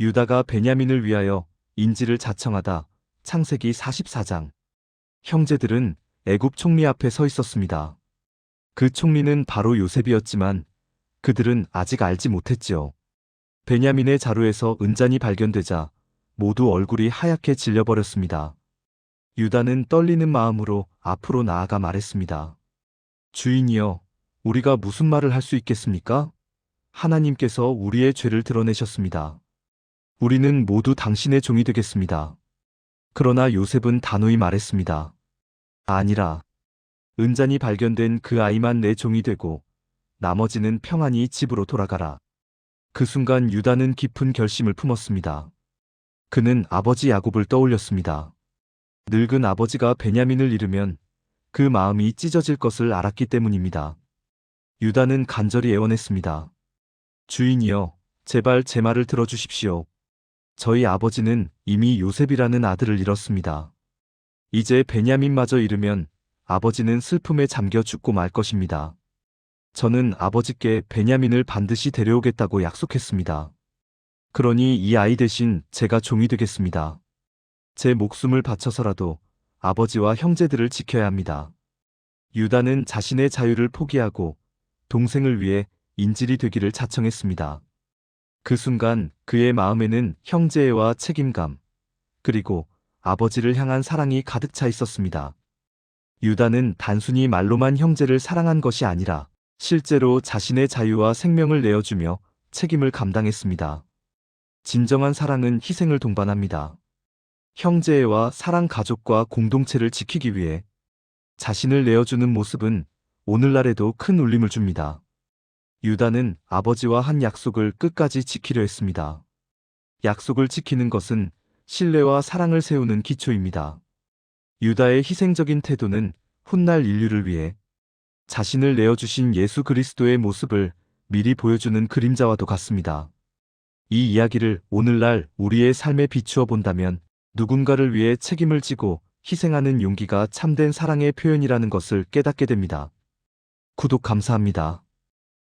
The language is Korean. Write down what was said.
유다가 베냐민을 위하여 인지를 자청하다 창세기 44장. 형제들은 애굽 총리 앞에 서 있었습니다. 그 총리는 바로 요셉이었지만 그들은 아직 알지 못했지요. 베냐민의 자루에서 은잔이 발견되자 모두 얼굴이 하얗게 질려버렸습니다. 유다는 떨리는 마음으로 앞으로 나아가 말했습니다. 주인이여, 우리가 무슨 말을 할 수 있겠습니까? 하나님께서 우리의 죄를 드러내셨습니다. 우리는 모두 당신의 종이 되겠습니다. 그러나 요셉은 단호히 말했습니다. 아니라, 은잔이 발견된 그 아이만 내 종이 되고, 나머지는 평안히 집으로 돌아가라. 그 순간 유다는 깊은 결심을 품었습니다. 그는 아버지 야곱을 떠올렸습니다. 늙은 아버지가 베냐민을 잃으면 그 마음이 찢어질 것을 알았기 때문입니다. 유다는 간절히 애원했습니다. 주인이여, 제발 제 말을 들어주십시오. 저희 아버지는 이미 요셉이라는 아들을 잃었습니다. 이제 베냐민마저 잃으면 아버지는 슬픔에 잠겨 죽고 말 것입니다. 저는 아버지께 베냐민을 반드시 데려오겠다고 약속했습니다. 그러니 이 아이 대신 제가 종이 되겠습니다. 제 목숨을 바쳐서라도 아버지와 형제들을 지켜야 합니다. 유다는 자신의 자유를 포기하고 동생을 위해 인질이 되기를 자청했습니다. 그 순간 그의 마음에는 형제애와 책임감, 그리고 아버지를 향한 사랑이 가득 차 있었습니다. 유다는 단순히 말로만 형제를 사랑한 것이 아니라 실제로 자신의 자유와 생명을 내어주며 책임을 감당했습니다. 진정한 사랑은 희생을 동반합니다. 형제애와 사랑 가족과 공동체를 지키기 위해 자신을 내어주는 모습은 오늘날에도 큰 울림을 줍니다. 유다는 아버지와 한 약속을 끝까지 지키려 했습니다. 약속을 지키는 것은 신뢰와 사랑을 세우는 기초입니다. 유다의 희생적인 태도는 훗날 인류를 위해 자신을 내어주신 예수 그리스도의 모습을 미리 보여주는 그림자와도 같습니다. 이 이야기를 오늘날 우리의 삶에 비추어 본다면 누군가를 위해 책임을 지고 희생하는 용기가 참된 사랑의 표현이라는 것을 깨닫게 됩니다. 구독 감사합니다.